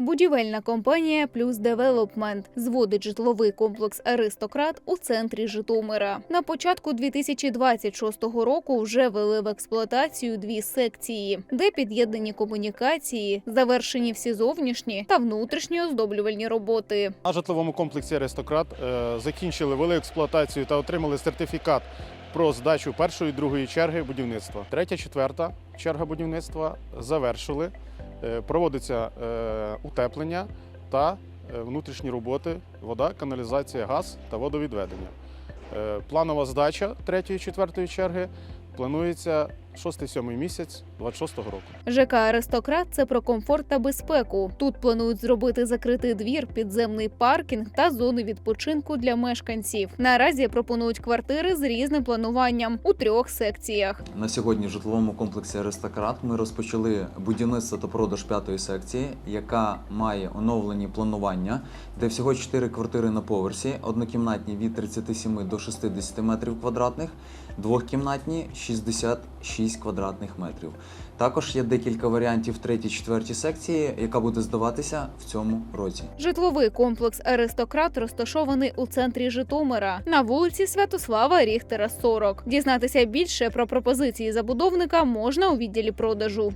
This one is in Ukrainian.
Будівельна компанія Плюс Девелопмент зводить житловий комплекс Аристократ у центрі Житомира. На початку 2026 року вже вели в експлуатацію дві секції, де під'єднані комунікації, завершені всі зовнішні та внутрішні оздоблювальні роботи. На житловому комплексі Аристократ е, закінчили вели експлуатацію та отримали сертифікат про здачу першої другої черги будівництва. Третя, четверта черга будівництва завершили. Е, Проводиться е, утеплення та е, внутрішні роботи, вода, каналізація, газ та водовідведення. Планова здача третьої, четвертої черги планується 6-7 місяць 26-го року. ЖК Аристократ це про комфорт та безпеку. Тут планують зробити закритий двір, підземний паркінг та зони відпочинку для мешканців. Наразі пропонують квартири з різним плануванням у трьох секціях. На сьогодні в житловому комплексі Аристократ ми розпочали будівництво та продаж п'ятої секції, яка має оновлені планування, де всього 4 квартири на поверсі, однокімнатні від 37 до 60 метрів квадратних, двохкімнатні 66 квадратних метрів. Також є декілька варіантів третій, четвертій секції, яка буде здаватися в цьому році. Житловий комплекс Аристократ розташований у центрі Житомира на вулиці Святослава Ріхтера 40. Дізнатися більше про пропозиції забудовника можна у відділі продажу.